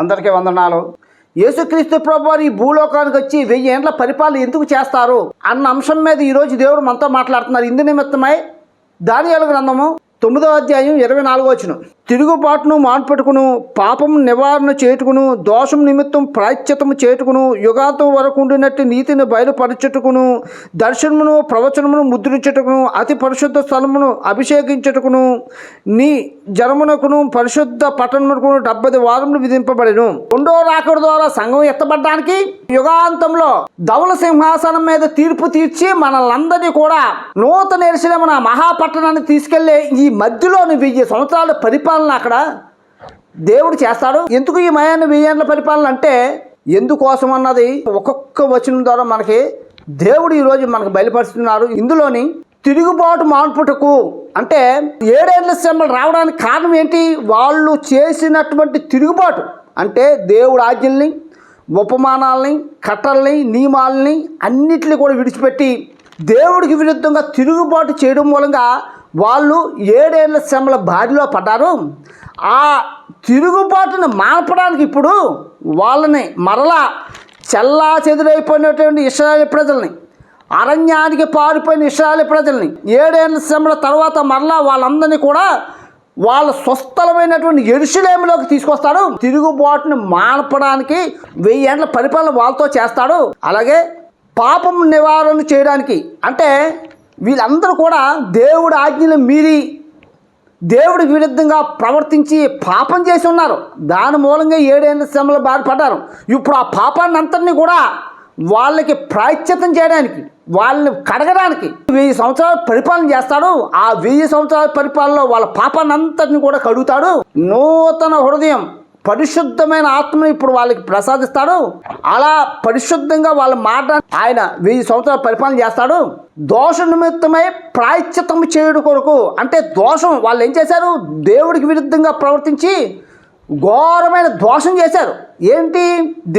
అందరికీ వందనాలు. యేసుక్రీస్తు ప్రభు ఈ భూలోకానికి వచ్చి వెయ్యి ఏండ్ల పరిపాలన ఎందుకు చేస్తారు? అన్న అంశం మీద ఈరోజు దేవుడు మనతో మాట్లాడుతున్నారు. ఇందు నిమిత్తమై దానియాల గ్రంథము తొమ్మిదో అధ్యాయం ఇరవై నాలుగో వచ్చిన తిరుగుబాటును మాన్పెట్టుకును పాపం నివారణ చేటుకును దోషం నిమిత్తం ప్రాయశ్చితము చేటుకును యుగాంతం వరకు ఉండినట్టు నీతిని బయలుపరచుటకును దర్శనమును ప్రవచనమును ముద్రించుటకును అతి పరిశుద్ధ స్థలమును అభిషేకించుటకును నీ జనమునకును పరిశుద్ధ పట్టణమునకును డెబ్బది వారములు విధింపబడిను. రెండో రాకడ ద్వారా సంఘం ఎత్తబడడానికి యుగాంతంలో ధవల సింహాసనం మీద తీర్పు తీర్చి మనలందరినీ కూడా నూతన ఎరిశిలమున మహాపట్టణాన్ని తీసుకెళ్ళే ఈ మధ్యలోని వెయ్యి సంవత్సరాల పరిపాలన అక్కడ దేవుడు చేస్తాడు. ఎందుకు ఈ మయాన్ని వెయ్యేళ్ళ పరిపాలన అంటే ఎందుకోసం అన్నది ఒక్కొక్క వచనం ద్వారా మనకి దేవుడు ఈరోజు మనకు బయలుపరుస్తున్నారు ఇందులోని తిరుగుబాటు మాన్పుటకు అంటే ఏడేళ్ళ శ్రమలు రావడానికి కారణం ఏంటి? వాళ్ళు చేసినటువంటి తిరుగుబాటు అంటే దేవుడు ఆజ్ఞల్ని ఉపమానాలని కట్టల్ని నియమాలని అన్నిటిని కూడా విడిచిపెట్టి దేవుడికి విరుద్ధంగా తిరుగుబాటు చేయడం మూలంగా వాళ్ళు ఏడేళ్ళ శ్రమల బారిలో పడ్డారు. ఆ తిరుగుబాటును మార్పడానికి ఇప్పుడు వాళ్ళని మరలా చల్లా చెదురైపోయినటువంటి ఇస్రాయేల్ ప్రజల్ని అరణ్యానికి పారిపోయిన ఇస్రాయేల్ ప్రజల్ని ఏడేళ్ళ శ్రమల తర్వాత మరలా వాళ్ళందరినీ కూడా వాళ్ళ స్వస్థలమైనటువంటి ఎరుసలేములోకి తీసుకొస్తాడు. తిరుగుబాటును మానపడానికి వెయ్యి ఏండ్ల పరిపాలన వాళ్ళతో చేస్తాడు. అలాగే పాపం నివారణ చేయడానికి అంటే వీళ్ళందరూ కూడా దేవుడు ఆజ్ఞలు మీరి దేవుడి విరుద్ధంగా ప్రవర్తించి పాపం చేసి ఉన్నారు. దాని మూలంగా ఏడైన శ్రమలు బాధపడ్డారు. ఇప్పుడు ఆ పాపాన్ని అంతటిని కూడా వాళ్ళకి ప్రాయశ్చితం చేయడానికి వాళ్ళని కడగడానికి వెయ్యి సంవత్సరాలు పరిపాలన చేస్తాడు. ఆ వెయ్యి సంవత్సరాల పరిపాలనలో వాళ్ళ పాపాన్ని అంతటిని కూడా కడుగుతాడు. నూతన హృదయం పరిశుద్ధమైన ఆత్మను ఇప్పుడు వాళ్ళకి ప్రసాదిస్తాడు. అలా పరిశుద్ధంగా వాళ్ళ మాట ఆయన వెయ్యి సంవత్సరాలు పరిపాలన చేస్తాడు. దోష నిమిత్తమై ప్రాయశ్చిత్తము చేయుడు కొరకు అంటే దోషం వాళ్ళు ఏం చేశారు? దేవుడికి విరుద్ధంగా ప్రవర్తించి ఘోరమైన దోషం చేశారు. ఏంటి?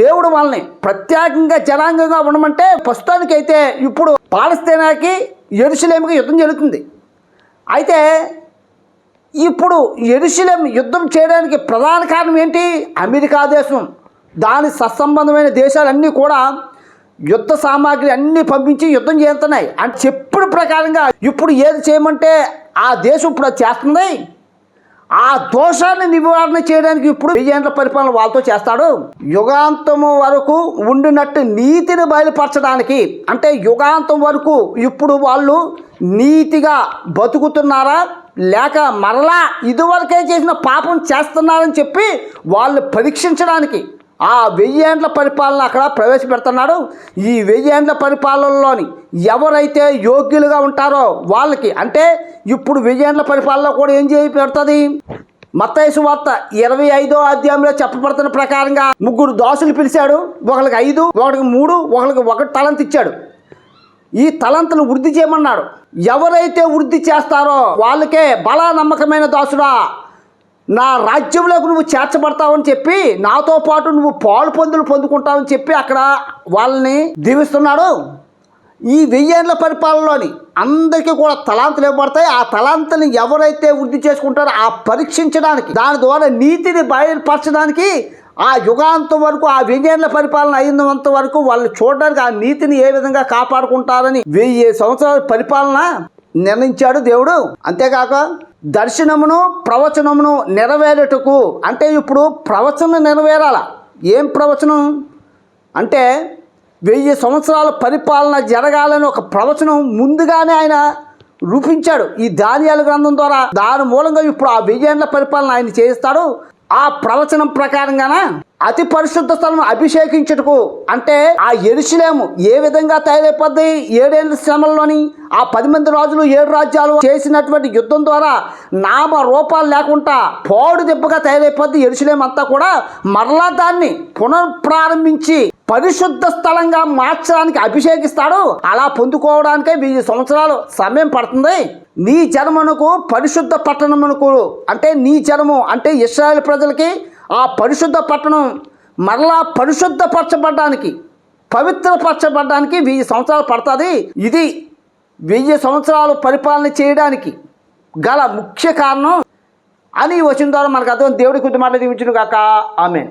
దేవుడు వాళ్ళని ప్రత్యేకంగా జనాంగంగా ఉండమంటే ప్రస్తుతానికైతే ఇప్పుడు పాలస్తీనాకి ఎరుసలేమికి యుద్ధం జరుగుతుంది. అయితే ఇప్పుడు ఎరుసలేం యుద్ధం చేయడానికి ప్రధాన కారణం ఏంటి? అమెరికా దేశం. దాని సత్సంబంధమైన దేశాలన్నీ కూడా యుద్ధ సామాగ్రి అన్నీ పంపించి యుద్ధం చేస్తున్నాయి. అని చెప్పిన ప్రకారంగా ఇప్పుడు ఏది చేయమంటే ఆ దేశం ఇప్పుడు అది చేస్తుంది. ఆ దోషాన్ని నివారణ చేయడానికి ఇప్పుడు వెయ్యేండ్ల పరిపాలన వాళ్ళతో చేస్తాడు. యుగాంతము వరకు ఉండినట్టు నీతిని బయలుపరచడానికి అంటే యుగాంతం వరకు ఇప్పుడు వాళ్ళు నీతిగా బతుకుతున్నారా? లేక మరలా ఇదివరకే చేసిన పాపం చేస్తున్నారని చెప్పి వాళ్ళు పరీక్షించడానికి ఆ వెయ్యేండ్ల పరిపాలన అక్కడ ప్రవేశపెడుతున్నాడు. ఈ వెయ్యేండ్ల పరిపాలనలోని ఎవరైతే యోగ్యులుగా ఉంటారో వాళ్ళకి అంటే ఇప్పుడు వెయ్యేండ్ల పరిపాలన కూడా ఏం చేయి పెడుతుంది మత్తైసు వార్త ఇరవై ఐదో అధ్యాయంలో చెప్పబడుతున్న ప్రకారంగా ముగ్గురు దోసులు పిలిచాడు. ఒకరికి ఐదు ఒకరికి మూడు ఒకరికి ఒకటి తలంత ఇచ్చాడు ఈ తలంతను వృద్ధి చేయమన్నాడు. ఎవరైతే వృద్ధి చేస్తారో వాళ్ళకే బలా నమ్మకమైన దాసుడా. నా రాజ్యంలోకి నువ్వు చేర్చబడతావని చెప్పి నాతో పాటు నువ్వు పాలు పొందులు పొందుకుంటావని చెప్పి అక్కడ వాళ్ళని దీవిస్తున్నాడు. ఈ వెయ్యేళ్ళ పరిపాలనలోని అందరికీ కూడా తలాంతలు ఇవ్వబడతాయి. ఆ తలాంతని ఎవరైతే వృద్ధి చేసుకుంటారో ఆ పరీక్షించడానికి దాని ద్వారా నీతిని బయలుపరచడానికి ఆ యుగాంతం వరకు ఆ వెయ్యేళ్ళ పరిపాలన అయినంత వరకు వాళ్ళు చూడడానికి ఆ నీతిని ఏ విధంగా కాపాడుకుంటారని వెయ్యి సంవత్సరాల పరిపాలన నిర్ణయించాడు దేవుడు. అంతేకాక దర్శనమును ప్రవచనమును నెరవేరుటకు అంటే ఇప్పుడు ప్రవచనం నెరవేరాల. ఏం ప్రవచనం? అంటే వెయ్యి సంవత్సరాల పరిపాలన జరగాలని ఒక ప్రవచనం ముందుగానే ఆయన రూపించాడు. ఈ దానియాల గ్రంథం ద్వారా దాని మూలంగా ఇప్పుడు ఆ వెయ్యేండ్ల పరిపాలన ఆయన చేయిస్తాడు. ఆ ప్రవచనం ప్రకారంగాన? అతి పరిశుద్ధ స్థలం అభిషేకించుటకు. అంటే ఆ ఎరుసలేము ఏ విధంగా తయారైపోద్ది? ఏడేళ్ళ శ్రమల్లోని ఆ పది మంది రాజులు ఏడు రాజ్యాలు చేసినటువంటి యుద్ధం ద్వారా నామ రూపాలు లేకుండా పోడు దెబ్బగా తయారైపోద్ది ఎరుసలేం అంతా కూడా. మరలా దాన్ని పునఃప్రారంభించి పరిశుద్ధ స్థలంగా మార్చడానికి అభిషేకిస్తాడు. అలా పొందుకోవడానికే వెయ్యి సంవత్సరాలు సమయం పడుతుంది. నీ జన్మనకు పరిశుద్ధ పట్టణమునకు అంటే నీ జనము అంటే ఇస్రాయల్ ప్రజలకి ఆ పరిశుద్ధ పట్టణం మరలా పరిశుద్ధపరచబడ్డానికి పవిత్రపరచబడ్డానికి వెయ్యి సంవత్సరాలు పడుతుంది. ఇది వెయ్యి సంవత్సరాలు పరిపాలన చేయడానికి గల ముఖ్య కారణం అని వచ్చిన ద్వారా మనకు అర్థం. దేవుడి కొద్ది మాట దీవించును కాక ఆమె